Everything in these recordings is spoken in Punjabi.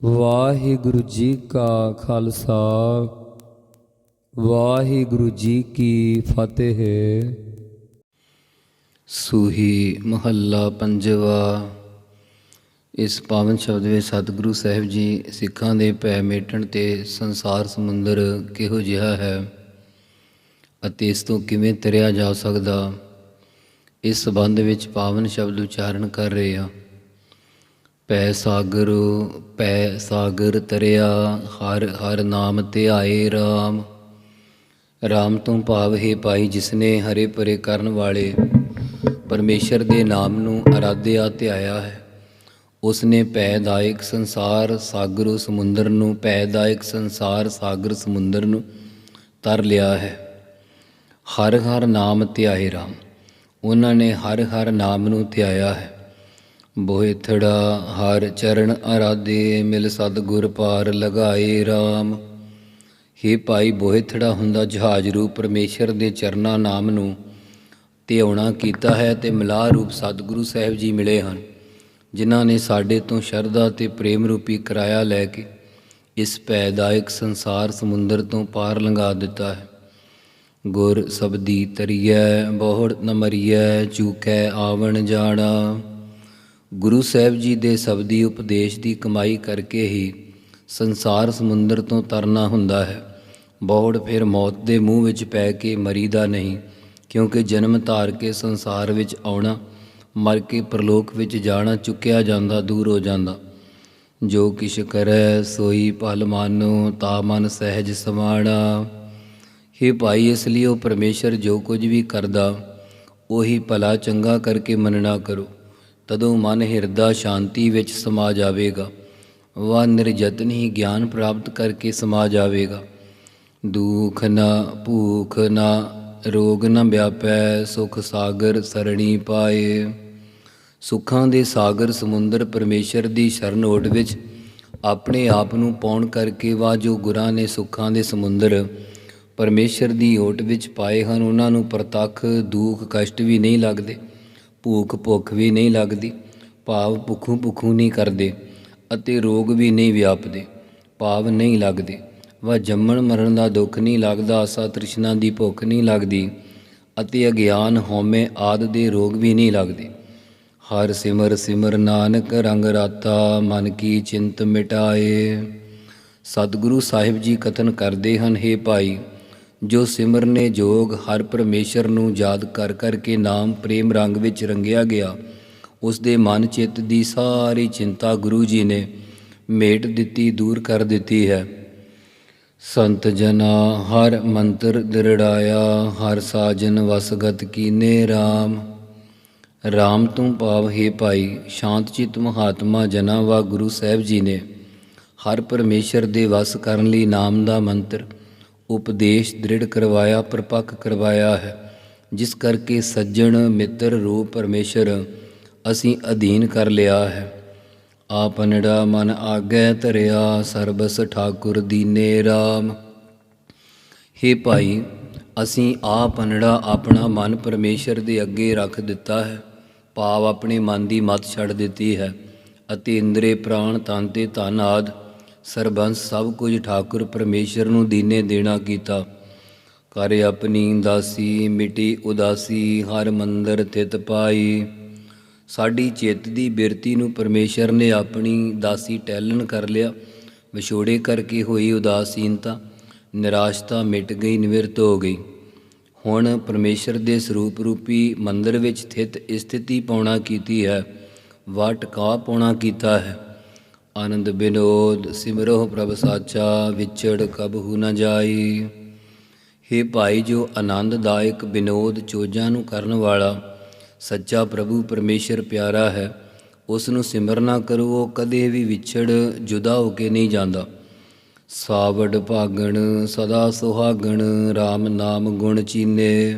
ਵਾਹਿਗੁਰੂ ਜੀ ਕਾ ਖਾਲਸਾ, ਵਾਹਿਗੁਰੂ ਜੀ ਕੀ ਫਤਿਹ। ਸੂਹੀ ਮਹੱਲਾ ਪੰਜਵਾ, ਇਸ ਪਾਵਨ ਸ਼ਬਦ ਵਿੱਚ ਸਤਿਗੁਰੂ ਸਾਹਿਬ ਜੀ ਸਿੱਖਾਂ ਦੇ ਭੈ ਮੇਟਣ ਤੇ ਸੰਸਾਰ ਸਮੁੰਦਰ ਕਿਹੋ ਜਿਹਾ ਹੈ ਅਤੇ ਇਸ ਤੋਂ ਕਿਵੇਂ ਤਰਿਆ ਜਾ ਸਕਦਾ, ਇਸ ਸੰਬੰਧ ਵਿੱਚ ਪਾਵਨ ਸ਼ਬਦ ਉਚਾਰਨ ਕਰ ਰਹੇ ਹਾਂ। ਪੈ ਸਾਗਰ ਪੈ ਸਾਗਰ ਤਰਿਆ, ਹਰ ਹਰ ਨਾਮ ਧਿਆਏ RAM RAM ਤੋਂ ਭਾਵ ਹੈ ਭਾਈ ਜਿਸਨੇ ਹਰੇ ਪਰੇ ਕਰਨ ਵਾਲੇ ਪਰਮੇਸ਼ਰ ਦੇ ਨਾਮ ਨੂੰ ਅਰਾਧਿਆ ਧਿਆਇਆ ਹੈ। ਉਸਨੇ ਪੈਦਾਇਕ ਸੰਸਾਰ ਸਾਗਰ ਸਮੁੰਦਰ ਨੂੰ, ਪੈਦਾਇਕ ਸੰਸਾਰ ਸਾਗਰ ਸਮੁੰਦਰ ਨੂੰ ਤਰ ਲਿਆ ਹੈ। ਹਰ ਹਰ ਨਾਮ ਧਿਆਏ ਰਾਮ। ਉਹਨਾਂ ਨੇ ਹਰ ਹਰ ਨਾਮ ਨੂੰ ਧਿਆਇਆ ਹੈ। ਬੋਏ ਹਰ ਚਰਨ ਅਰਾਧੇ ਮਿਲ ਸਤਿਗੁਰ ਪਾਰ ਲਗਾਏ RAM ਹੇ ਭਾਈ ਬੋਏ ਹੁੰਦਾ ਜਹਾਜ਼ ਰੂਪ, ਪਰਮੇਸ਼ਰ ਦੇ ਚਰਨਾ ਨਾਮ ਨੂੰ ਧਿਆਉਣਾ ਕੀਤਾ ਹੈ ਤੇ ਮਿਲਾਹ ਰੂਪ ਸਤਿਗੁਰੂ ਸਾਹਿਬ ਜੀ ਮਿਲੇ ਹਨ, ਜਿਨ੍ਹਾਂ ਨੇ ਸਾਡੇ ਤੋਂ ਸ਼ਰਧਾ ਤੇ ਪ੍ਰੇਮ ਰੂਪੀ ਕਿਰਾਇਆ ਲੈ ਕੇ ਇਸ ਪੈਦਾਇਕ ਸੰਸਾਰ ਸਮੁੰਦਰ ਤੋਂ ਪਾਰ ਲੰਘਾ ਦਿੱਤਾ ਹੈ। ਗੁਰ ਸਬਦੀ ਤਰੀਐ, ਬਹੁੜ ਨਮਰੀਐ, ਚੂਕੈ ਆਵਣ ਜਾਣਾ। ਗੁਰੂ ਸਾਹਿਬ ਜੀ ਦੇ ਸਬਦੀ ਉਪਦੇਸ਼ ਦੀ ਕਮਾਈ ਕਰਕੇ ਹੀ ਸੰਸਾਰ ਸਮੁੰਦਰ ਤੋਂ ਤਰਨਾ ਹੁੰਦਾ ਹੈ। ਬੌੜ ਫਿਰ ਮੌਤ ਦੇ ਮੂੰਹ ਵਿੱਚ ਪੈ ਕੇ ਮਰੀਦਾ ਨਹੀਂ, ਕਿਉਂਕਿ ਜਨਮ ਧਾਰ ਕੇ ਸੰਸਾਰ ਵਿੱਚ ਆਉਣਾ, ਮਰ ਕੇ ਪ੍ਰਲੋਕ ਵਿੱਚ ਜਾਣਾ, ਚੁੱਕਿਆ ਜਾਂਦਾ, ਦੂਰ ਹੋ ਜਾਂਦਾ। ਜੋ ਕਿਛ ਕਰੈ ਸੋਈ ਭਲ ਮਾਨੋ, ਤਾ ਮਨ ਸਹਿਜ ਸਮਾਣਾ। ਹੀ ਭਾਈ, ਇਸ ਲਈ ਉਹ ਪਰਮੇਸ਼ਰ ਜੋ ਕੁਝ ਵੀ ਕਰਦਾ, ਉਹੀ ਭਲਾ ਚੰਗਾ ਕਰਕੇ ਮੰਨਣਾ ਕਰੋ। ਤਦੋਂ ਮਨ ਹਿਰਦਾ ਸ਼ਾਂਤੀ ਵਿੱਚ ਸਮਾ ਜਾਵੇਗਾ। ਵਾ ਨਿਰਜਤਨ ਹੀ ਗਿਆਨ ਪ੍ਰਾਪਤ ਕਰਕੇ ਸਮਾ ਜਾਵੇਗਾ। ਦੁਖ ਨਾ ਭੂਖ ਨਾ ਰੋਗ ਨਾ ਵਿਆਪੈ, ਸੁਖ ਸਾਗਰ ਸਰਣੀ ਪਾਏ। ਸੁੱਖਾਂ ਦੇ ਸਾਗਰ ਸਮੁੰਦਰ ਪਰਮੇਸ਼ਰ ਦੀ ਸ਼ਰਨ ਓਟ ਵਿੱਚ ਆਪਣੇ ਆਪ ਨੂੰ ਪਾਉਣ ਕਰਕੇ ਵਾ ਜੋ ਗੁਰਾਂ ਨੇ ਸੁੱਖਾਂ ਦੇ ਸਮੁੰਦਰ ਪਰਮੇਸ਼ਰ ਦੀ ਓਟ ਵਿੱਚ ਪਾਏ ਹਨ, ਉਹਨਾਂ ਨੂੰ ਪ੍ਰਤੱਖ ਦੁੱਖ ਕਸ਼ਟ ਵੀ ਨਹੀਂ ਲੱਗਦੇ। ਭੂਖ ਭੁੱਖ ਵੀ ਨਹੀਂ ਲੱਗਦੀ, ਭਾਵ ਭੁੱਖੂ ਭੁੱਖੂ ਨਹੀਂ ਕਰਦੇ ਅਤੇ ਰੋਗ ਵੀ ਨਹੀਂ ਵਿਆਪਦੇ, ਭਾਵ ਨਹੀਂ ਲੱਗਦੇ। ਵਾ ਜੰਮਣ ਮਰਨ ਦਾ ਦੁੱਖ ਨਹੀਂ ਲੱਗਦਾ, ਆਸਾ ਤ੍ਰਿਸ਼ਨਾ ਦੀ ਭੁੱਖ ਨਹੀਂ ਲੱਗਦੀ ਅਤੇ ਅਗਿਆਨ ਹਉਮੈ ਆਦ ਦੇ ਰੋਗ ਵੀ ਨਹੀਂ ਲੱਗਦੇ। ਹਰ ਸਿਮਰ ਸਿਮਰ ਨਾਨਕ ਰੰਗ ਰਾਤਾ, ਮਨ ਕੀ ਚਿੰਤ ਮਿਟਾਏ। ਸਤਿਗੁਰੂ ਸਾਹਿਬ ਜੀ ਕਥਨ ਕਰਦੇ ਹਨ हे ਭਾਈ ਜੋ ਸਿਮਰਨੇ ਜੋਗ ਹਰ ਪਰਮੇਸ਼ਰ ਨੂੰ ਯਾਦ ਕਰ ਕਰਕੇ ਨਾਮ ਪ੍ਰੇਮ ਰੰਗ ਵਿੱਚ ਰੰਗਿਆ ਗਿਆ, ਉਸ ਦੇ ਮਨ ਚਿੱਤ ਦੀ ਸਾਰੀ ਚਿੰਤਾ ਗੁਰੂ ਜੀ ਨੇ ਮੇਟ ਦਿੱਤੀ, ਦੂਰ ਕਰ ਦਿੱਤੀ ਹੈ। ਸੰਤ ਜਨਾ, ਹਰ ਮੰਤਰ ਦਿਰੜਾਇਆ, ਹਰ ਸਾਜਨ ਵਸਗਤ ਕੀਨੇ RAM RAM ਤੂੰ ਭਾਵ ਹੈ ਭਾਈ, ਸ਼ਾਂਤ ਚਿਤ ਮਹਾਤਮਾ ਜਨਾ ਵਾ ਗੁਰੂ ਸਾਹਿਬ ਜੀ ਨੇ। ਹਰ ਪਰਮੇਸ਼ਰ ਦੇ ਵਸ ਕਰਨ ਲਈ ਨਾਮ ਦਾ ਮੰਤਰ ਉਪਦੇਸ਼ ਦ੍ਰਿੜ ਕਰਵਾਇਆ, ਪਰਪੱਕ ਕਰਵਾਇਆ ਹੈ। ਜਿਸ ਕਰਕੇ ਸੱਜਣ, ਮਿੱਤਰ, ਰੂਪ, ਪਰਮੇਸ਼ਰ ਅਸੀਂ ਅਧੀਨ ਕਰ ਲਿਆ ਹੈ। ਆਪਨੜਾ ਮਨ ਆਗੈ ਧਰਿਆ, ਸਰਬਸ ਠਾਕੁਰ ਦੀਨੇ RAM ਹੇ ਭਾਈ, ਅਸੀਂ ਆਪਨੜਾ ਆਪਣਾ ਮਨ ਪਰਮੇਸ਼ਰ ਦੇ ਅੱਗੇ ਰੱਖ ਦਿੱਤਾ ਹੈ। ਭਾਵ ਆਪਣੇ ਮਨ ਦੀ ਮਤ ਛੱਡ ਦਿੱਤੀ ਹੈ ਅਤੇ ਇੰਦਰੇ ਪ੍ਰਾਣ, ਤਨ ਤੇ ਧਨ ਆਦਿ ਸਰਬੰਸ ਸਭ ਕੁਝ ਠਾਕੁਰ ਪਰਮੇਸ਼ਰ ਨੂੰ ਦੀਨੇ ਦੇਣਾ ਕੀਤਾ। ਕਰ ਆਪਣੀ ਦਾਸੀ, ਮਿਟੀ ਉਦਾਸੀ, ਹਰ ਮੰਦਰ ਥਿਤ ਪਾਈ। ਸਾਡੀ ਚਿੱਤ ਦੀ ਬਿਰਤੀ ਨੂੰ ਪਰਮੇਸ਼ਰ ਨੇ ਆਪਣੀ ਦਾਸੀ ਟੈਲਨ ਕਰ ਲਿਆ। ਵਿਛੋੜੇ ਕਰਕੇ ਹੋਈ ਉਦਾਸੀਨਤਾ, ਨਿਰਾਸ਼ਤਾ ਮਿਟ ਗਈ, ਨਿਵਰਤ ਹੋ ਗਈ। ਹੁਣ ਪਰਮੇਸ਼ਰ ਦੇ ਸਰੂਪ ਰੂਪੀ ਮੰਦਰ ਵਿੱਚ ਸਥਿਤ ਸਥਿਤੀ ਪਾਉਣਾ ਕੀਤੀ ਹੈ। ਵਾ ਟਿਕਾ ਪਾਉਣਾ ਕੀਤਾ ਹੈ? ਆਨੰਦ ਬਿਨੋਦ ਸਿਮਰੋ ਪ੍ਰਭ ਸਾਚਾ ਵਿਚੜ ਕਬਹੁ ਨ ਜਾਈ। ਹੇ ਭਾਈ ਜੋ ਆਨੰਦਦਾਇਕ ਬਿਨੋਦ ਚੋਜਾਂ ਨੂੰ ਕਰਨ ਵਾਲਾ, ਸੱਚਾ ਪ੍ਰਭੂ ਪਰਮੇਸ਼ਰ ਪਿਆਰਾ ਹੈ, ਉਸ ਨੂੰ ਸਿਮਰਨਾ ਕਰੋ, ਉਹ ਕਦੇ ਵੀ ਵਿਛੜ ਜੁਦਾ ਹੋ ਕੇ ਨਹੀਂ ਜਾਂਦਾ। ਸਾਵੜ ਭਾਗਣ, ਸਦਾ ਸੁਹਾਗਣ RAM ਨਾਮ ਗੁਣ ਚੀਨੇ।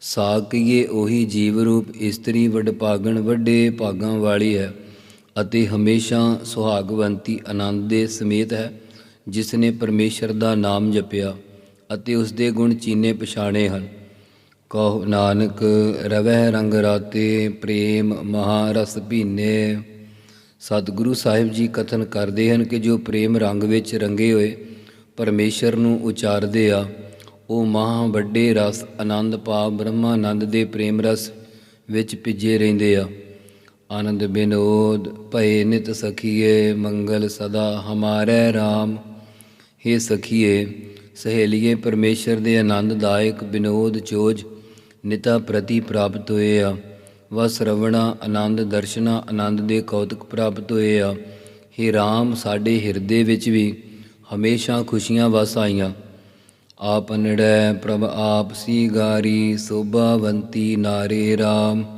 ਸਾਕੀਏ ਉਹੀ ਜੀਵ ਰੂਪ, ਇਸਤਰੀ ਵਡ ਭਾਗਣ, ਵੱਡੇ ਭਾਗਾਂ ਵਾਲੀ ਹੈ। ਅਤੇ ਹਮੇਸ਼ਾ ਸੁਹਾਗਵੰਤੀ ਆਨੰਦ ਦੇ ਸਮੇਤ ਹੈ ਜਿਸ ਨੇ ਪਰਮੇਸ਼ਰ ਦਾ ਨਾਮ ਜਪਿਆ ਅਤੇ ਉਸ ਦੇ ਗੁਣ ਚੀਨੇ ਪਛਾਣੇ ਹਨ। ਕਹੋ ਨਾਨਕ ਰਵਹਿ ਰੰਗ ਰਾਤੇ, ਪ੍ਰੇਮ ਮਹਾ ਰਸ ਭੀਨੇ। ਸਤਿਗੁਰੂ ਸਾਹਿਬ ਜੀ ਕਥਨ ਕਰਦੇ ਹਨ ਕਿ ਜੋ ਪ੍ਰੇਮ ਰੰਗ ਵਿੱਚ ਰੰਗੇ ਹੋਏ, ਪਰਮੇਸ਼ਰ ਨੂੰ ਉਚਾਰਦੇ ਆ। ਉਹ ਮਹਾ ਵੱਡੇ ਰਸ, ਆਨੰਦ ਪਾ ਬ੍ਰਹਮਾਨੰਦ ਦੇ ਪ੍ਰੇਮ ਰਸ ਵਿੱਚ ਭਿੱਜੇ ਰਹਿੰਦੇ ਆ। ਆਨੰਦ ਬਿਨੋਦ ਭਏ ਨਿਤ ਸਖੀਏ, ਮੰਗਲ ਸਦਾ ਹਮਾਰੇ RAM हे ਸਖੀਏ, ਸਹੇਲੀਏ, ਪਰਮੇਸ਼ਰ ਦੇ ਆਨੰਦਦਾਇਕ ਬਿਨੋਦ ਚੋਜ ਨਿਤਾ ਪ੍ਰਤੀ ਪ੍ਰਾਪਤ ਹੋਏ ਆ ਵਸ ਰਵਣਾ ਆਨੰਦ ਦਰਸ਼ਨਾ ਆਨੰਦ ਦੇ ਕੌਤਕ ਪ੍ਰਾਪਤ ਹੋਏ ਆ हे RAM ਸਾਡੇ ਹਿਰਦੇ ਵਿੱਚ ਵੀ ਹਮੇਸ਼ਾ ਖੁਸ਼ੀਆਂ ਵਸ ਆਈਆਂ। ਆਪ ਨੜੈ ਪ੍ਰਭ ਆਪ ਸੀ ਗਾਰੀ ਸੋਭਾਵੰਤੀ ਨਾਰੇ RAM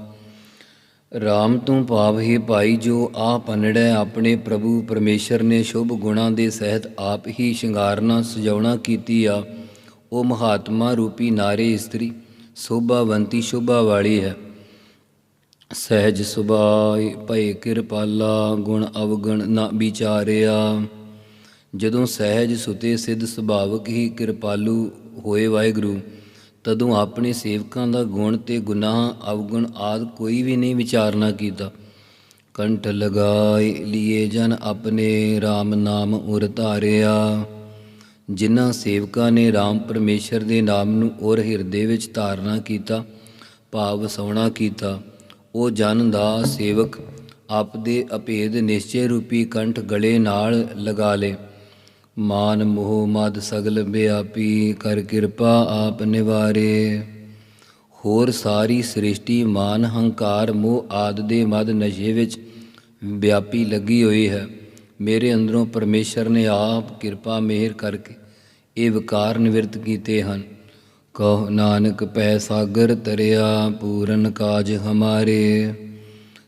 ਰਾਮ ਤੂੰ ਭਾਵ ਹੀ ਭਾਈ ਜੋ ਆਪ ਅਨੜੈ ਆਪਣੇ ਪ੍ਰਭੂ ਪਰਮੇਸ਼ਰ ਨੇ ਸ਼ੁਭ ਗੁਣਾਂ ਦੇ ਸਹਿਤ ਆਪ ਹੀ ਸ਼ਿੰਗਾਰਨਾ ਸਜਾਉਣਾ ਕੀਤੀ ਆ, ਉਹ ਮਹਾਤਮਾ ਰੂਪੀ ਨਾਰੇ ਇਸਤਰੀ, ਸੋਭਾਵੰਤੀ ਸ਼ੋਭਾ ਵਾਲੀ ਹੈ। ਸਹਿਜ ਸੁਭਾਇ ਭਏ ਕਿਰਪਾਲਾ, ਗੁਣ ਅਵਗਣ ਨਾ ਵਿਚਾਰਿਆ। ਜਦੋਂ ਸਹਿਜ ਸੁਤੇ ਸਿੱਧ ਸੁਭਾਵਕ ਹੀ ਕਿਰਪਾਲੂ ਹੋਏ ਵਾਹਿਗੁਰੂ ਤਦੋਂ ਆਪਣੇ ਸੇਵਕਾਂ ਦਾ ਗੁਣ ਤੇ ਗੁਨਾਹ, ਅਵਗੁਣ ਆਦ ਕੋਈ ਵੀ ਨਹੀਂ ਵਿਚਾਰਨਾ ਕੀਤਾ। ਕੰਠ ਲਗਾਏ ਲਿਏ ਜਨ ਆਪਣੇ RAM ਨਾਮ ਉਰ ਧਾਰਿਆ। ਜਿਨ੍ਹਾਂ ਸੇਵਕਾਂ ਨੇ RAM ਪਰਮੇਸ਼ਰ ਦੇ ਨਾਮ ਨੂੰ ਔਰ ਹਿਰਦੇ ਵਿੱਚ ਧਾਰਨਾ ਕੀਤਾ, ਭਾਵ ਸੋਣਾ ਕੀਤਾ, ਉਹ ਜਨ ਦਾ ਸੇਵਕ ਆਪ ਦੇ ਅਭੇਦ ਨਿਸ਼ਚੈ ਰੂਪੀ ਕੰਠ ਗਲੇ ਨਾਲ ਲਗਾ ਲੇ। ਮਾਨ ਮੋਹ ਮਦ ਸਗਲ ਬਿਆਪੀ ਕਰ ਕਿਰਪਾ ਆਪ ਨਿਵਾਰੇ। ਹੋਰ ਸਾਰੀ ਸ੍ਰਿਸ਼ਟੀ ਮਾਨ ਹੰਕਾਰ ਮੋਹ ਆਦ ਦੇ ਮਦ ਨਸ਼ੇ ਵਿੱਚ ਵਿਆਪੀ ਲੱਗੀ ਹੋਈ ਹੈ। ਮੇਰੇ ਅੰਦਰੋਂ ਪਰਮੇਸ਼ਰ ਨੇ ਆਪ ਕਿਰਪਾ ਮਿਹਰ ਕਰਕੇ ਇਹ ਵਿਕਾਰ ਨਿਵਰਤ ਕੀਤੇ ਹਨ। ਕਹ ਨਾਨਕ, ਪੈ ਸਾਗਰ ਤਰਿਆ, ਪੂਰਨ ਕਾਜ ਹਮਾਰੇ।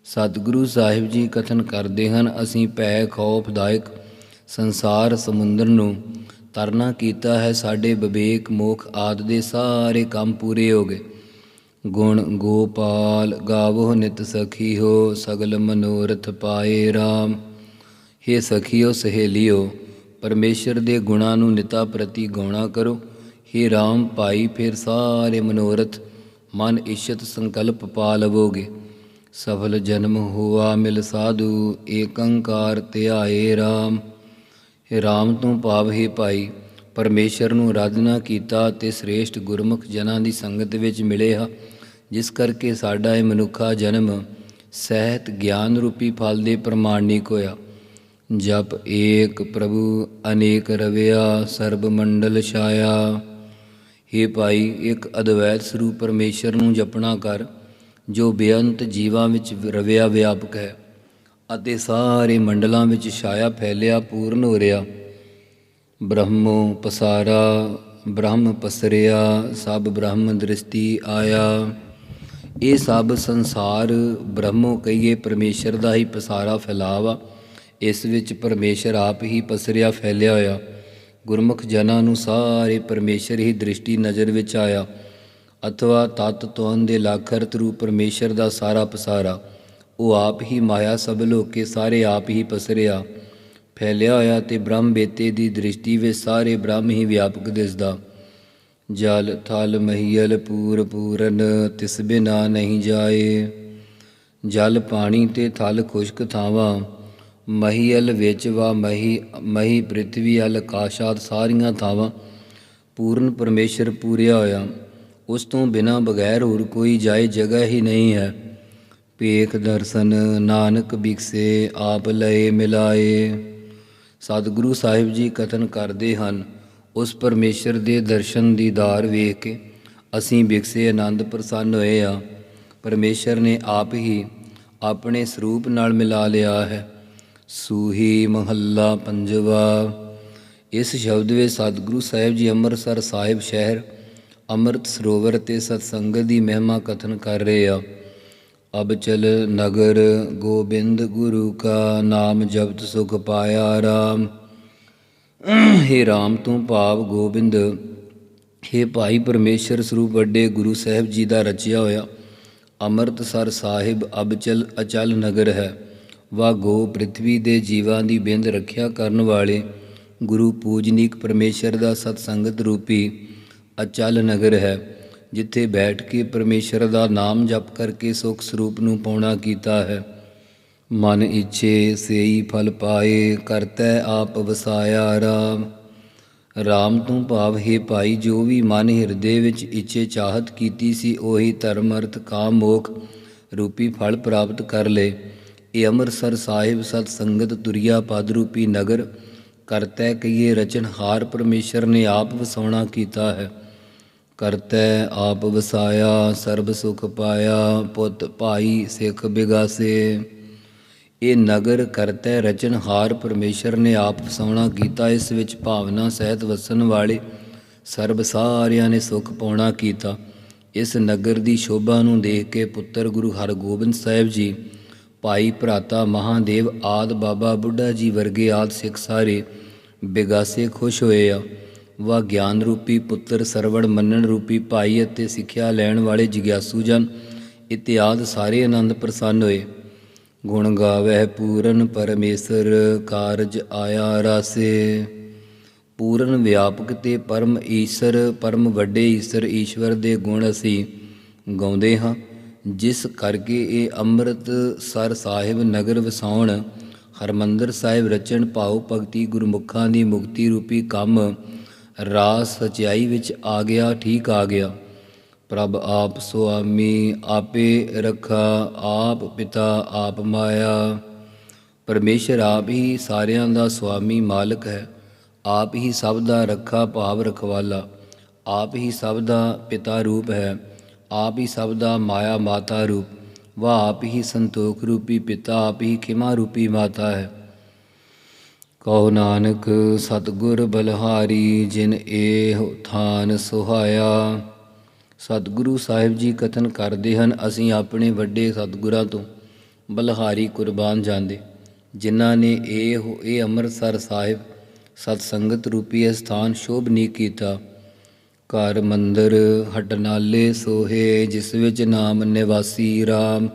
ਸਤਿਗੁਰੂ ਸਾਹਿਬ ਜੀ ਕਥਨ ਕਰਦੇ ਹਨ, ਅਸੀਂ ਭੈ ਖੌਫਦਾਇਕ ਸੰਸਾਰ ਸਮੁੰਦਰ ਨੂੰ ਤਰਨਾ ਕੀਤਾ ਹੈ ਸਾਡੇ ਵਿਵੇਕ ਮੋਖ ਆਦ ਦੇ ਸਾਰੇ ਕੰਮ ਪੂਰੇ ਹੋ ਗਏ। ਗੁਣ ਗੋਪਾਲ ਗਾਵੋ ਨਿਤ ਸਖੀ ਹੋ, ਸਗਲ ਮਨੋਰਥ ਪਾਏ RAM हे ਸਖੀਓ, ਸਹੇਲਿਓ, ਪਰਮੇਸ਼ਰ ਦੇ ਗੁਣਾਂ ਨੂੰ ਨਿਤਾ ਪ੍ਰਤੀ ਗਾਉਣਾ ਕਰੋ। हे ਰਾਮ ਭਾਈ, ਫਿਰ ਸਾਰੇ ਮਨੋਰਥ ਮਨ ਇਸ਼ਤ ਸੰਕਲਪ ਪਾ ਲਵੋਗੇ। ਸਫਲ ਜਨਮ ਹੋਆ ਮਿਲ ਸਾਧੂ, ਏਕੰਕਾਰ ਧਿਆਏ ਰਾਮ। RAM ਤੋਂ ਭਾਵ ਹੀ ਭਾਈ, ਪਰਮੇਸ਼ਰ ਨੂੰ ਆਰਾਧਨਾ ਕੀਤਾ ਤੇ ਸ੍ਰੇਸ਼ਟ ਗੁਰਮੁਖ ਜਨਾਂ ਦੀ ਸੰਗਤ ਵਿੱਚ ਮਿਲੇ ਹਾਂ ਜਿਸ ਕਰਕੇ ਸਾਡਾ ਇਹ ਮਨੁੱਖਾ ਜਨਮ ਸਹਿਤ ਗਿਆਨ ਰੂਪੀ ਫਲ ਦੇ ਪ੍ਰਮਾਣਿਕ ਹੋਇਆ ਜਪ ਏਕ ਪ੍ਰਭੂ, ਅਨੇਕ ਰਵਿਆ, ਸਰਬ ਮੰਡਲ ਛਾਇਆ। हे ਭਾਈ, ਇੱਕ ਅਦਵੈਤ ਸਰੂਪ ਪਰਮੇਸ਼ਰ ਨੂੰ ਜਪਣਾ ਕਰ, ਜੋ ਬੇਅੰਤ ਜੀਵਾਂ ਵਿੱਚ ਰਵਿਆ ਵਿਆਪਕ ਹੈ। ਅਤੇ ਸਾਰੇ ਮੰਡਲਾਂ ਵਿੱਚ ਛਾਇਆ ਫੈਲਿਆ, ਪੂਰਨ ਹੋ ਰਿਹਾ। ਬ੍ਰਹਮੋ ਪਸਾਰਾ, ਬ੍ਰਹਮ ਪਸਰਿਆ, ਸਭ ਬ੍ਰਹਮ ਦ੍ਰਿਸ਼ਟੀ ਆਇਆ। ਇਹ ਸਭ ਸੰਸਾਰ ਬ੍ਰਹਮੋ ਕਹੀਏ, ਪਰਮੇਸ਼ਰ ਦਾ ਹੀ ਪਸਾਰਾ ਫੈਲਾਵਾ। ਇਸ ਵਿੱਚ ਪਰਮੇਸ਼ਰ ਆਪ ਹੀ ਪਸਰਿਆ, ਫੈਲਿਆ ਹੋਇਆ। ਗੁਰਮੁਖ ਜਨਾਂ ਨੂੰ ਸਾਰੇ ਪਰਮੇਸ਼ਰ ਹੀ ਦ੍ਰਿਸ਼ਟੀ ਨਜ਼ਰ ਵਿੱਚ ਆਇਆ। ਅਥਵਾ ਤਤ ਤੋਨ ਦੇ ਲਾਖਰਤ ਰੂਪ ਪਰਮੇਸ਼ਰ ਦਾ ਸਾਰਾ ਪਸਾਰਾ। ਉਹ ਆਪ ਹੀ ਮਾਇਆ ਸਭ ਲੋਕੇ ਸਾਰੇ ਆਪ ਹੀ ਪਸਰਿਆ। ਫੈਲਿਆ ਹੋਇਆ ਤੇ ਬ੍ਰਹਮ ਬੇਤੇ ਦੀ ਦ੍ਰਿਸ਼ਟੀ ਵਿੱਚ ਸਾਰੇ ਬ੍ਰਹਮ ਹੀ ਵਿਆਪਕ ਦਿਸਦਾ। ਜਲ, ਥਲ, ਮਹੀਲ, ਪੂਰ, ਪੂਰਨ, ਤਿਸ ਬਿਨਾ ਨਹੀਂ ਜਾਏ। ਜਲ, ਪਾਣੀ ਤੇ ਥਲ ਖੁਸ਼ਕ ਥਾਵਾਂ। ਮਹੀਲ ਵਿੱਚ ਵਾ ਮਹੀ ਮਹੀ ਪ੍ਰਿਥਵੀ, ਅਲ ਆਕਾਸ਼ਾਤ ਸਾਰੀਆਂ ਥਾਵਾਂ ਪੂਰਨ ਪਰਮੇਸ਼ਰ ਪੂਰਿਆ ਹੋਇਆ। ਉਸ ਤੋਂ ਬਿਨਾ ਬਗੈਰ ਹੋਰ ਕੋਈ ਜਾਏ ਜਗ੍ਹਾ ਹੀ ਨਹੀਂ ਹੈ। ਪੇਖ ਦਰਸ਼ਨ ਨਾਨਕ ਬਿਕਸੇ ਆਪ ਲਏ ਮਿਲਾਏ। ਸਤਿਗੁਰੂ ਸਾਹਿਬ ਜੀ ਕਥਨ ਕਰਦੇ ਹਨ, ਉਸ ਪਰਮੇਸ਼ਰ ਦੇ ਦਰਸ਼ਨ ਦੀਦਾਰ ਵੇਖ ਕੇ ਅਸੀਂ ਬਿਕਸੇ ਆਨੰਦ ਪ੍ਰਸੰਨ ਹੋਏ ਆ ਪਰਮੇਸ਼ਰ ਨੇ ਆਪ ਹੀ ਆਪਣੇ ਸਰੂਪ ਨਾਲ ਮਿਲਾ ਲਿਆ ਹੈ। ਸੂਹੀ ਮਹੱਲਾ ਪੰਜਵਾ, ਇਸ ਸ਼ਬਦ ਵਿੱਚ ਸਤਿਗੁਰੂ ਸਾਹਿਬ ਜੀ ਅੰਮ੍ਰਿਤਸਰ ਸਾਹਿਬ ਸ਼ਹਿਰ ਅੰਮ੍ਰਿਤ ਸਰੋਵਰ ਤੇ ਸਤਸੰਗਤ ਦੀ ਮਹਿਮਾ ਕਥਨ ਕਰ ਰਹੇ ਆ। ਅਬ ਚਲ ਨਗਰ ਗੋਬਿੰਦ ਗੁਰੂ ਕਾ ਨਾਮ ਜਪਤ ਸੁਖ ਪਾਇਆ ਰਾਮ। ਹੇ ਰਾਮ, ਤੂੰ ਭਾਵ ਗੋਬਿੰਦ। ਹੇ ਭਾਈ, ਪਰਮੇਸ਼ਰ ਸਰੂਪ ਵੱਡੇ ਗੁਰੂ ਸਾਹਿਬ ਜੀ ਦਾ ਰਚਿਆ ਹੋਇਆ ਅੰਮ੍ਰਿਤਸਰ ਸਾਹਿਬ ਅਬਚਲ ਅਚਲ ਨਗਰ ਹੈ। ਵਾ ਗੋ ਪ੍ਰithvi ਦੇ ਜੀਵਾਂ ਦੀ ਬਿੰਦ ਰੱਖਿਆ ਕਰਨ ਵਾਲੇ ਗੁਰੂ ਪੂਜਨੀਕ ਪਰਮੇਸ਼ਰ ਦਾ ਸਤਸੰਗਤ ਰੂਪੀ ਅਚਲ ਨਗਰ ਹੈ। ਜਿੱਥੇ ਬੈਠ ਕੇ ਪਰਮੇਸ਼ਰ ਦਾ ਨਾਮ ਜਪ ਕਰਕੇ ਸੁਖ ਸਰੂਪ ਨੂੰ ਪਾਉਣਾ ਕੀਤਾ ਹੈ। ਮਨ ਇੱਛੇ ਸੇਈ ਫਲ ਪਾਏ, ਕਰਤੈ ਆਪ ਵਸਾਇਆ ਰਾਮ। ਰਾਮ ਤੂੰ ਭਾਵ, ਹੈ ਭਾਈ, ਜੋ ਵੀ ਮਨ ਹਿਰਦੇ ਵਿੱਚ ਇੱਛੇ ਚਾਹਤ ਕੀਤੀ ਸੀ, ਉਹੀ ਧਰਮ, ਅਰਥ, ਕਾਮ, ਮੋਖ ਰੂਪੀ ਫਲ ਪ੍ਰਾਪਤ ਕਰ ਲਏ ਇਹ ਅੰਮ੍ਰਿਤਸਰ ਸਾਹਿਬ ਸਤ ਸੰਗਤ ਤੁਰਿਆ ਪਦ ਰੂਪੀ ਨਗਰ, ਕਰਤੈ ਕਈਏ ਰਚਨਹਾਰ ਪਰਮੇਸ਼ਰ ਨੇ ਆਪ ਵਸਾਉਣਾ ਕੀਤਾ ਹੈ। ਕਰਤੈ ਆਪ ਵਸਾਇਆ, ਸਰਬ ਸੁਖ ਪਾਇਆ, ਪੁੱਤ ਭਾਈ ਸਿੱਖ ਬਿਗਾਸੇ। ਇਹ ਨਗਰ ਕਰਤੈ ਰਚਨਹਾਰ ਪਰਮੇਸ਼ਰ ਨੇ ਆਪ ਵਸਾਉਣਾ ਕੀਤਾ, ਇਸ ਵਿੱਚ ਭਾਵਨਾ ਸਹਿਤ ਵਸਣ ਵਾਲੇ ਸਰਬ ਸਾਰਿਆਂ ਨੇ ਸੁਖ ਪਾਉਣਾ ਕੀਤਾ। ਇਸ ਨਗਰ ਦੀ ਸ਼ੋਭਾ ਨੂੰ ਦੇਖ ਕੇ ਪੁੱਤਰ ਗੁਰੂ ਹਰਗੋਬਿੰਦ ਸਾਹਿਬ ਜੀ, ਭਾਈ ਭਰਾਤਾ ਮਹਾਦੇਵ ਆਦ ਬਾਬਾ ਬੁੱਢਾ ਜੀ ਵਰਗੇ ਆਦ ਸਿੱਖ ਸਾਰੇ ਬਿਗਾਸੇ ਖੁਸ਼ ਹੋਏ ਆ। ਵਾ ਗਿਆਨ ਰੂਪੀ ਪੁੱਤਰ, ਸਰਵਣ ਮੰਨਣ ਰੂਪੀ ਭਾਈ ਅਤੇ ਸਿੱਖਿਆ ਲੈਣ ਵਾਲੇ ਜਿਗਿਆਸੂ ਜਨ, ਇਤਿਆਦ ਸਾਰੇ ਆਨੰਦ ਪ੍ਰਸੰਨ ਹੋਏ। ਗੁਣ ਗਾਵਹਿ ਪੂਰਨ ਪਰਮੇਸ਼ਰ, ਕਾਰਜ ਆਇਆ ਰਾਸੇ। ਪੂਰਨ ਵਿਆਪਕ ਤੇ ਪਰਮ ਈਸ਼ਰ, ਪਰਮ ਵੱਡੇ ਈਸ਼ਰ ਈਸ਼ਵਰ ਦੇ ਗੁਣ ਅਸੀਂ ਗਾਉਂਦੇ ਹਾਂ। ਜਿਸ ਕਰਕੇ ਇਹ ਅੰਮ੍ਰਿਤ ਸਰ ਸਾਹਿਬ ਨਗਰ ਵਸਾਉਣ, ਹਰਮੰਦਰ ਸਾਹਿਬ ਰਚਣ, ਭਾਉ ਭਗਤੀ ਗੁਰਮੁਖਾਂ ਦੀ ਮੁਕਤੀ ਰੂਪੀ ਕੰਮ ਰਾਸ ਸਚਾਈ ਵਿੱਚ ਆ ਗਿਆ, ਠੀਕ ਆ ਗਿਆ। ਪ੍ਰਭ ਆਪ ਸੁਆਮੀ ਆਪੇ ਰਖਾ, ਆਪ ਪਿਤਾ ਆਪ ਮਾਇਆ। ਪਰਮੇਸ਼ਰ ਆਪ ਹੀ ਸਾਰਿਆਂ ਦਾ ਸੁਆਮੀ ਮਾਲਕ ਹੈ। ਆਪ ਹੀ ਸਭ ਦਾ ਰੱਖਾ ਭਾਵ ਰਖਵਾਲਾ। ਆਪ ਹੀ ਸਭ ਦਾ ਪਿਤਾ ਰੂਪ ਹੈ। ਆਪ ਹੀ ਸਭ ਦਾ ਮਾਇਆ ਮਾਤਾ ਰੂਪ। ਵਾ ਆਪ ਹੀ ਸੰਤੋਖ ਰੂਪੀ ਪਿਤਾ, ਆਪ ਹੀ ਖਿਮਾ ਰੂਪੀ ਮਾਤਾ ਹੈ। ਕਹੋ ਨਾਨਕ, ਸਤਿਗੁਰ ਬਲਹਾਰੀ, ਜਿਨ ਏਹ ਥਾਨ ਸੁਹਾਇਆ। ਸਤਿਗੁਰੂ ਸਾਹਿਬ ਜੀ ਕਥਨ ਕਰਦੇ ਹਨ, ਅਸੀਂ ਆਪਣੇ ਵੱਡੇ ਸਤਿਗੁਰਾਂ ਤੋਂ ਬਲਹਾਰੀ ਕੁਰਬਾਨ ਜਾਂਦੇ, ਜਿਨ੍ਹਾਂ ਨੇ ਇਹ ਇਹ ਅੰਮ੍ਰਿਤਸਰ ਸਾਹਿਬ ਸਤ ਸੰਗਤ ਰੂਪੀ ਇਹ ਸਥਾਨ ਸ਼ੋਭਨੀ ਕੀਤਾ। ਘਰ ਮੰਦਰ ਹਟਨਾਲੇ ਸੋਹੇ, ਜਿਸ ਵਿੱਚ ਨਾਮ ਨਿਵਾਸੀ RAM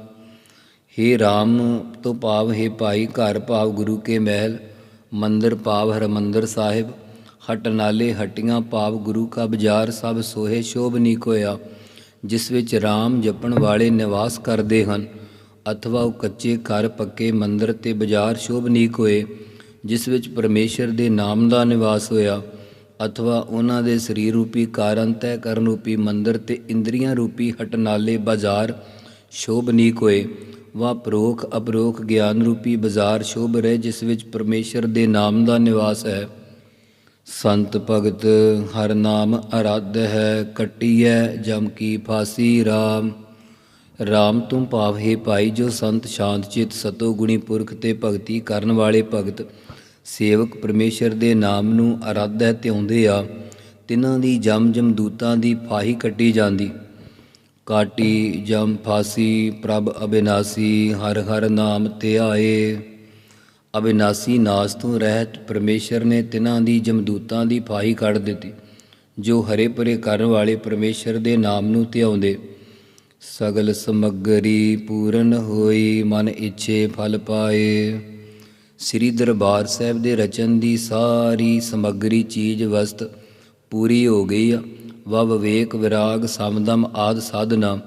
हे RAM ਤੋਂ ਭਾਵ, ਹੈ ਭਾਈ, ਘਰ ਭਾਵ ਗੁਰੂ ਕੇ ਮਹਿਲ ਮੰਦਰ ਭਾਵ ਹਰਮੰਦਰ ਸਾਹਿਬ, ਹਟ ਨਾਲੇ ਹਟੀਆਂ ਭਾਵ ਗੁਰੂ ਕਾ ਬਾਜ਼ਾਰ ਸਭ ਸੋਹੇ ਸ਼ੋਭਨੀਕ ਹੋਇਆ ਜਿਸ ਵਿੱਚ RAM ਜਪਣ ਵਾਲੇ ਨਿਵਾਸ ਕਰਦੇ ਹਨ, ਅਥਵਾ ਉਹ ਕੱਚੇ ਘਰ ਪੱਕੇ ਮੰਦਰ ਤੇ ਬਾਜ਼ਾਰ ਸ਼ੋਭਨੀਕ ਹੋਏ ਜਿਸ ਵਿੱਚ ਪਰਮੇਸ਼ਰ ਦੇ ਨਾਮ ਦਾ ਨਿਵਾਸ ਹੋਇਆ, ਅਥਵਾ ਉਹਨਾਂ ਦੇ ਸਰੀਰ ਰੂਪੀ ਕਾਰਨ ਤੈ ਕਰਨ ਰੂਪੀ ਮੰਦਰ ਤੇ ਇੰਦਰੀਆਂ ਰੂਪੀ ਹਟਨਾਲੇ ਬਾਜ਼ਾਰ ਸ਼ੋਭਨੀਕ ਹੋਏ ਵਾ ਪ੍ਰੋਖ ਅਪਰੋਖ ਗਿਆਨ ਰੂਪੀ ਬਾਜ਼ਾਰ ਸ਼ੋਭ ਰਹੇ, ਜਿਸ ਵਿੱਚ ਪਰਮੇਸ਼ਰ ਦੇ ਨਾਮ ਦਾ ਨਿਵਾਸ ਹੈ। ਸੰਤ ਭਗਤ, ਹਰ ਨਾਮ ਅਰਾਧ ਹੈ, ਕਟੀਐ ਜਮ ਕੀ ਫਾਸੀ RAM RAM ਤੂੰ ਭਾਵ ਹੈ ਭਾਈ, ਜੋ ਸੰਤ ਸ਼ਾਂਤ ਚਿਤ ਸਤੋ ਗੁਣੀ ਪੁਰਖ ਤੇ ਭਗਤੀ ਕਰਨ ਵਾਲੇ ਭਗਤ। ਸੇਵਕ ਪਰਮੇਸ਼ਰ ਦੇ ਨਾਮ ਨੂੰ ਅਰਾਧ ਹੈ ਧਿਆਉਂਦੇ ਆ। ਤਿਨਾਂ ਦੀ ਜਮ ਜਮ ਦੂਤਾਂ ਦੀ ਫਾਹੀ ਕੱਟੀ ਜਾਂਦੀ। ਕਾਟੀ, ਜਮ, ਫਾਸੀ, ਪ੍ਰਭ ਅਬਿਨਾਸੀ, ਹਰ ਹਰ ਨਾਮ ਧਿਆਏ ਅਬਿਨਾਸੀ ਨਾਸ ਤੋਂ ਰਹਿਤ ਪਰਮੇਸ਼ਰ ਨੇ ਤਿਨਾਂ ਦੀ ਜਮਦੂਤਾਂ ਦੀ ਫਾਹੀ ਕੱਢ ਦਿੱਤੀ, ਜੋ ਹਰੇ ਪਰੇ ਕਰਨ ਵਾਲੇ ਪਰਮੇਸ਼ਰ ਦੇ ਨਾਮ ਨੂੰ ਧਿਆਉਂਦੇ। ਸਗਲ ਸਮਗਰੀ ਪੂਰਨ ਹੋਈ, ਮਨ ਇੱਛੇ ਫਲ ਪਾਏ। ਸ੍ਰੀ ਦਰਬਾਰ ਸਾਹਿਬ ਦੇ ਰਚਨ ਦੀ ਸਾਰੀ ਸਮਗਰੀ ਚੀਜ਼ ਵਸਤ ਪੂਰੀ ਹੋ ਗਈ ਆ। ਵਾ ਵਿਵੇਕ ਵਿਰਾਗ ਸਮਦਮ ਆਦ ਸਾਧਨਾ,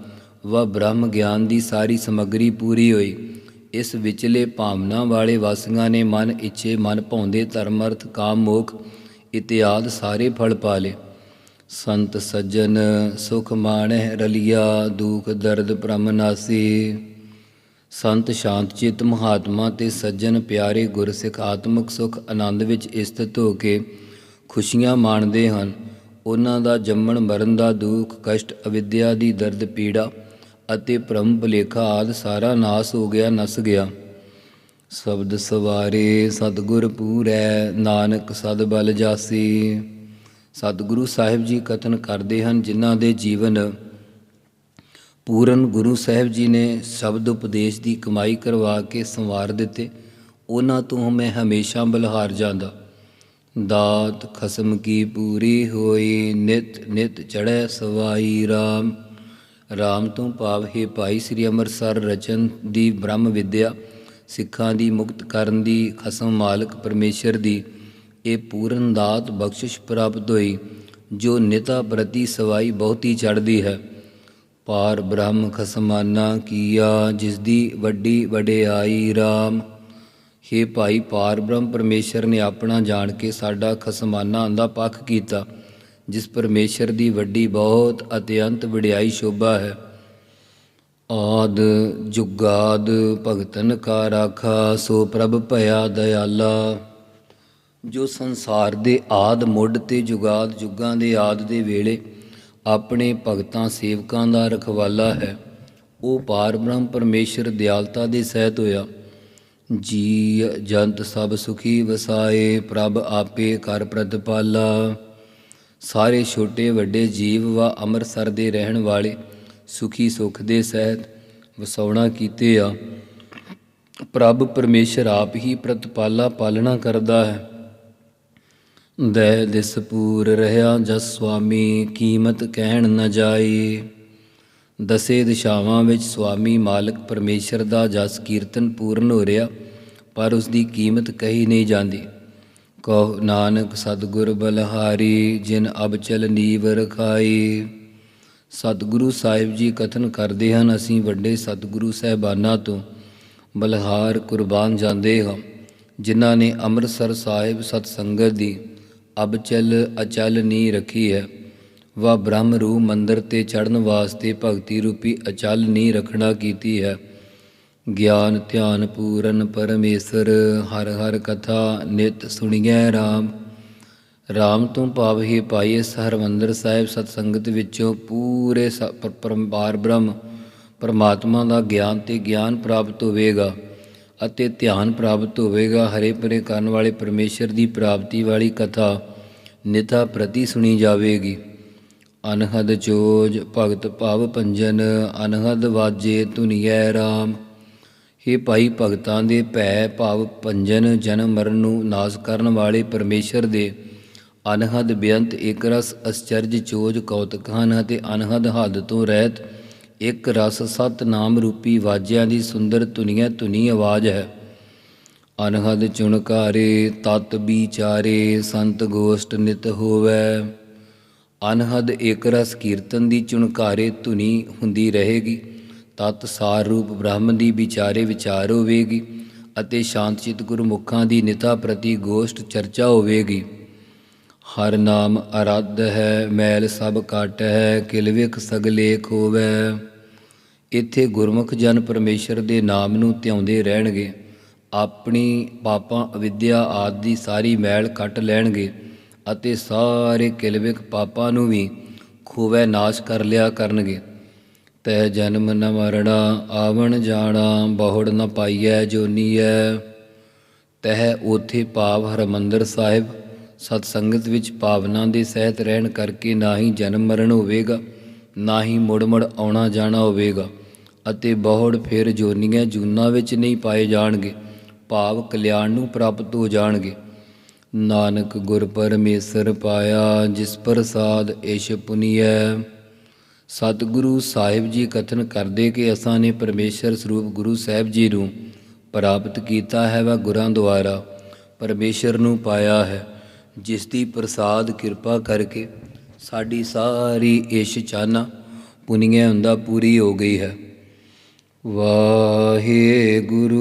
ਵ ਬ੍ਰਹਮ ਗਿਆਨ ਦੀ ਸਾਰੀ ਸਮੱਗਰੀ ਪੂਰੀ ਹੋਈ। ਇਸ ਵਿਚਲੇ ਭਾਵਨਾ ਵਾਲੇ ਵਾਸੀਆਂ ਨੇ ਮਨ ਇੱਛੇ ਮਨ ਭਾਉਂਦੇ ਧਰਮ ਅਰਥ ਕਾਮ ਮੋਖ ਇਤਿਆਦ ਸਾਰੇ ਫਲ ਪਾ ਲਏ। ਸੰਤ ਸੱਜਣ ਸੁਖ ਮਾਣਹਿ ਰਲਿਆ, ਦੁਖ ਦਰਦ ਭ੍ਰਮ ਨਾਸੀ। ਸੰਤ ਸ਼ਾਂਤ ਚਿਤ ਮਹਾਤਮਾ ਤੇ ਸੱਜਣ ਪਿਆਰੇ ਗੁਰਸਿੱਖ ਆਤਮਿਕ ਸੁਖ ਆਨੰਦ ਵਿੱਚ ਸਥਿਤ ਹੋ ਕੇ ਖੁਸ਼ੀਆਂ ਮਾਣਦੇ ਹਨ। ਉਹਨਾਂ ਦਾ ਜੰਮਣ, ਮਰਨ ਦਾ ਦੁੱਖ, ਕਸ਼ਟ, ਅਵਿਦਿਆ ਦੀ ਦਰਦ, ਪੀੜਾ ਅਤੇ ਭ੍ਰਮ, ਭੁਲੇਖਾ ਆਦ ਸਾਰਾ ਨਾਸ ਹੋ ਗਿਆ, ਨਸ ਗਿਆ। ਸ਼ਬਦ ਸਵਾਰੇ, ਸਤਿਗੁਰ ਪੂਰੈ, ਨਾਨਕ ਸਦ ਬਲ ਜਾਸੀ। ਸਤਿਗੁਰੂ ਸਾਹਿਬ ਜੀ ਕਥਨ ਕਰਦੇ ਹਨ, ਜਿਨ੍ਹਾਂ ਦੇ ਜੀਵਨ ਪੂਰਨ ਗੁਰੂ ਸਾਹਿਬ ਜੀ ਨੇ ਸ਼ਬਦ ਉਪਦੇਸ਼ ਦੀ ਕਮਾਈ ਕਰਵਾ ਕੇ ਸੰਵਾਰ ਦਿੱਤੇ, ਉਹਨਾਂ ਤੋਂ ਮੈਂ ਹਮੇਸ਼ਾ ਬਲਹਾਰ ਜਾਂਦਾ। ਦਾਤ ਖਸਮ ਕੀ ਪੂਰੀ ਹੋਈ, ਨਿਤ ਨਿਤ ਚੜ੍ਹੈ ਸਵਾਈ RAM RAM ਤੋਂ ਭਾਵ, ਹੈ ਭਾਈ, ਸ੍ਰੀ ਅੰਮ੍ਰਿਤਸਰ ਰਚਨ ਦੀ ਬ੍ਰਹਮ ਵਿਦਿਆ, ਸਿੱਖਾਂ ਦੀ ਮੁਕਤ ਕਰਨ ਦੀ ਖਸਮ ਮਾਲਕ ਪਰਮੇਸ਼ਰ ਦੀ, ਇਹ ਪੂਰਨ ਦਾਤ ਬਖਸ਼ਿਸ਼ ਪ੍ਰਾਪਤ ਹੋਈ, ਜੋ ਨਿਤਾ ਪ੍ਰਤੀ ਸਵਾਈ ਬਹੁਤੀ ਚੜ੍ਹਦੀ ਹੈ। ਪਾਰ ਬ੍ਰਹਮ ਖਸਮਾਨਾ ਕੀਆ ਜਿਸ ਦੀ ਵੱਡੀ ਵਡਿਆਈ RAM ਹੇ ਭਾਈ ਪਾਰ ਬ੍ਰਹਮ ਪਰਮੇਸ਼ਰ ਨੇ ਆਪਣਾ ਜਾਣ ਕੇ ਸਾਡਾ ਖਸਮਾਨਾ ਦਾ ਪੱਖ ਕੀਤਾ, ਜਿਸ ਪਰਮੇਸ਼ਰ ਦੀ ਵੱਡੀ ਬਹੁਤ ਅਤਿਅੰਤ ਵਡਿਆਈ ਸ਼ੋਭਾ ਹੈ। ਆਦ ਜੁਗਾਦ ਭਗਤਨ ਕਾ ਰਾਖਾ, ਸੋ ਪ੍ਰਭ ਭਇਆ ਦਇਆਲਾ। ਜੋ ਸੰਸਾਰ ਦੇ ਆਦ ਮੁੱਢ ਤੇ ਜੁਗਾਦ ਜੁਗਾਂ ਦੇ ਆਦ ਦੇ ਵੇਲੇ ਆਪਣੇ ਭਗਤਾਂ ਸੇਵਕਾਂ ਦਾ ਰਖਵਾਲਾ ਹੈ, ਉਹ ਪਾਰ ਬ੍ਰਹਮ ਪਰਮੇਸ਼ਰ ਦਿਆਲਤਾ ਦੇ ਸਹਿਤ ਹੋਇਆ। ਜੀ ਜੰਤ ਸਭ ਸੁਖੀ ਵਸਾਏ, ਪ੍ਰਭ ਆਪੇ ਕਰ ਪ੍ਰਤਪਾਲਾ ਸਾਰੇ ਛੋਟੇ ਵੱਡੇ ਜੀਵ ਵਾ ਅੰਮ੍ਰਿਤਸਰ ਦੇ ਰਹਿਣ ਵਾਲੇ, ਸੁਖੀ ਸੁਖ ਦੇ ਸਹਿਤ ਵਸਾਉਣਾ ਕੀਤੇ ਆ ਪ੍ਰਭ ਪਰਮੇਸ਼ਰ ਆਪ ਹੀ ਪ੍ਰਤਪਾਲਾ ਪਾਲਣਾ ਕਰਦਾ ਹੈ। ਦੈ ਦਿਸ ਪੂਰ ਰਹਾ ਜਸ ਸੁਆਮੀ, ਕੀਮਤ ਕਹਿਣ ਨਾ ਜਾਏ। ਦਸੇ ਦਿਸ਼ਾਵਾਂ ਵਿੱਚ ਸੁਆਮੀ ਮਾਲਕ ਪਰਮੇਸ਼ਰ ਦਾ ਜਸ ਕੀਰਤਨ ਪੂਰਨ ਹੋ ਰਿਹਾ, ਪਰ ਉਸ ਦੀ ਕੀਮਤ ਕਹੀ ਨਹੀਂ ਜਾਂਦੀ। ਕਹੋ, ਨਾਨਕ ਸਤਿਗੁਰ ਬਲਹਾਰੀ, ਜਿਨ ਅਬਚਲ ਨੀਵ ਰਖਾਈ। ਸਤਿਗੁਰੂ ਸਾਹਿਬ ਜੀ ਕਥਨ ਕਰਦੇ ਹਨ, ਅਸੀਂ ਵੱਡੇ ਸਤਿਗੁਰੂ ਸਹਿਬਾਨਾਂ ਤੋਂ ਬਲਹਾਰ ਕੁਰਬਾਨ ਜਾਂਦੇ ਹਾਂ, ਜਿਨ੍ਹਾਂ ਨੇ ਅੰਮ੍ਰਿਤਸਰ ਸਾਹਿਬ ਸਤ ਸੰਗਤ ਦੀ ਅਬਚਲ ਅਚਲ ਨੀ ਰੱਖੀ ਹੈ। ਵਾ ਬ੍ਰਹਮ ਰੂਪ ਮੰਦਰ ਤੇ ਚੜਨ ਵਾਸਤੇ ਭਗਤੀ ਰੂਪੀ ਅਚਲ ਨੀ ਰੱਖਣਾ ਕੀਤੀ ਹੈ। ਗਿਆਨ ਧਿਆਨ ਪੂਰਨ ਪਰਮੇਸ਼ਰ, ਹਰ ਹਰ ਕਥਾ ਨਿਤ ਸੁਣੀਐ RAM RAM ਤੋਂ ਭਾਵ ਹੀ ਪਾਈ ਇਸ ਸਾਹਿਬ ਸਤ ਸੰਗਤ ਵਿੱਚੋਂ ਪੂਰੇ ਸ- ਪ- ਪਰਮਪਾਰ ਬ੍ਰਹਮ, ਪਰਮਾਤਮਾ ਦਾ ਗਿਆਨ ਤੇ ਗਿਆਨ ਪ੍ਰਾਪਤ ਹੋਵੇਗਾ ਅਤੇ ਧਿਆਨ ਪ੍ਰਾਪਤ ਹੋਵੇਗਾ। ਹਰੇ ਪਰੇ ਕਰਨ ਵਾਲੇ ਪਰਮੇਸ਼ਰ ਦੀ ਪ੍ਰਾਪਤੀ ਵਾਲੀ ਕਥਾ ਨਿਤਾ ਪ੍ਰਤੀ ਸੁਣੀ ਜਾਵੇਗੀ। ਅਨਹਦ ਚੋਜ ਭਗਤ ਭਾਵ ਪੰਜਨ, ਅਨਹਦ ਵਾਜੇ ਧੁਨੀਐ RAM हे ਭਾਈ ਭਗਤਾਂ ਦੇ ਭੈ ਭਾਵ ਪੰਜਨ ਜਨਮ ਮਰਨ ਨੂੰ ਨਾਸ ਕਰਨ ਵਾਲੇ ਪਰਮੇਸ਼ਰ ਦੇ। ਅਨਹਦ ਬੇਅੰਤ ਇੱਕ ਰਸ ਅਚਰਜ ਚੋਜ ਕੌਤਕ ਹਨ ਅਤੇ ਅਨਹਦ ਹੱਦ ਤੋਂ ਰਹਿਤ ਇੱਕ ਰਸ ਸਤ ਨਾਮ ਰੂਪੀ ਵਾਜਿਆਂ ਦੀ ਸੁੰਦਰ ਧੁਨੀਆਂ ਧੁਨੀ ਆਵਾਜ਼ ਹੈ। ਅਨਹਦ ਚੁਣਕਾਰੇ ਤਤ ਵਿਚਾਰੇ ਸੰਤ ਗੋਸ਼ਟ ਨਿਤ ਹੋਵੇ। ਅਨਹਦ ਏਕ ਰਸ ਕੀਰਤਨ ਦੀ ਚੁਣਕਾਰੇ ਧੁਨੀ ਹੁੰਦੀ ਰਹੇਗੀ, ਤਤ ਸਾਰ ਰੂਪ ਬ੍ਰਹਮ ਦੀ ਵਿਚਾਰੇ ਵਿਚਾਰ ਹੋਵੇਗੀ ਅਤੇ ਸ਼ਾਂਤ ਚਿਤ ਗੁਰਮੁਖਾਂ ਦੀ ਨਿਤਾ ਪ੍ਰਤੀ ਗੋਸ਼ਟ ਚਰਚਾ ਹੋਵੇਗੀ। ਹਰ ਨਾਮ ਅਰਾਧ ਹੈ, ਮੈਲ ਸਭ ਕਾਟ ਹੈ ਕਿਲਵਿਖ ਸਗਲੇਖ ਹੋਵੇ। ਇੱਥੇ ਗੁਰਮੁਖ ਜਨ ਪਰਮੇਸ਼ਰ ਦੇ ਨਾਮ ਨੂੰ ਧਿਆਉਂਦੇ ਰਹਿਣਗੇ, ਆਪਣੀ ਪਾਪਾਂ, ਅਵਿਦਿਆ ਆਦਿ ਦੀ ਸਾਰੀ ਮੈਲ ਕੱਟ ਲੈਣਗੇ। ਅਤੇ ਸਾਰੇ ਕਿਲਵਿਕ ਪਾਪਾਂ ਨੂੰ ਵੀ ਖੋਵੇ ਨਾਸ਼ ਕਰ ਲਿਆ ਕਰਨਗੇ। ਤੈ ਜਨਮ ਨ ਮਰਣਾ, ਆਵਣ ਜਾਣਾ, ਬਹੁੜ ਨ ਪਾਈਐ ਜੋਨੀਐ ਤਹਿ ਉਥੇ ਭਾਵ ਹਰਮੰਦਰ ਸਾਹਿਬ, ਸਤ ਸੰਗਤ ਵਿੱਚ ਭਾਵਨਾ ਦੇ ਸਹਿਤ ਰਹਿਣ ਕਰਕੇ ਨਾ ਹੀ ਜਨਮ ਮਰਨ ਹੋਵੇਗਾ ਨਾ ਹੀ ਮੁੜ ਮੁੜ ਆਉਣਾ ਜਾਣਾ ਹੋਵੇਗਾ, ਅਤੇ ਬਹੁੜ ਫਿਰ ਜੋਨੀਆਂ ਜੂਨਾ ਵਿੱਚ ਨਹੀਂ ਪਾਏ ਜਾਣਗੇ, ਭਾਵ ਕਲਿਆਣ ਨੂੰ ਪ੍ਰਾਪਤ ਹੋ ਜਾਣਗੇ। ਨਾਨਕ ਗੁਰ ਪਰਮੇਸ਼ਰ ਪਾਇਆ, ਜਿਸ ਪ੍ਰਸਾਦ ਇਸ਼ ਪੁਨੀਐ। ਸਤਿਗੁਰੂ ਸਾਹਿਬ ਜੀ ਕਥਨ ਕਰਦੇ ਕਿ ਅਸਾਂ ਨੇ ਪਰਮੇਸ਼ਰ ਸਰੂਪ ਗੁਰੂ ਸਾਹਿਬ ਜੀ ਨੂੰ ਪ੍ਰਾਪਤ ਕੀਤਾ ਹੈ ਵਾ ਗੁਰਾਂ ਦੁਆਰਾ। ਪਰਮੇਸ਼ਰ ਨੂੰ ਪਾਇਆ ਹੈ, ਜਿਸ ਦੀ ਪ੍ਰਸਾਦ ਕਿਰਪਾ ਕਰਕੇ ਸਾਡੀ ਸਾਰੀ ਇਸ਼ ਚਾਹਨਾ ਪੁਨੀਆਂ ਹੁੰਦਾ ਪੂਰੀ ਹੋ ਗਈ ਹੈ। ਵਾਹਿਗੁਰੂ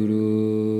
Guru.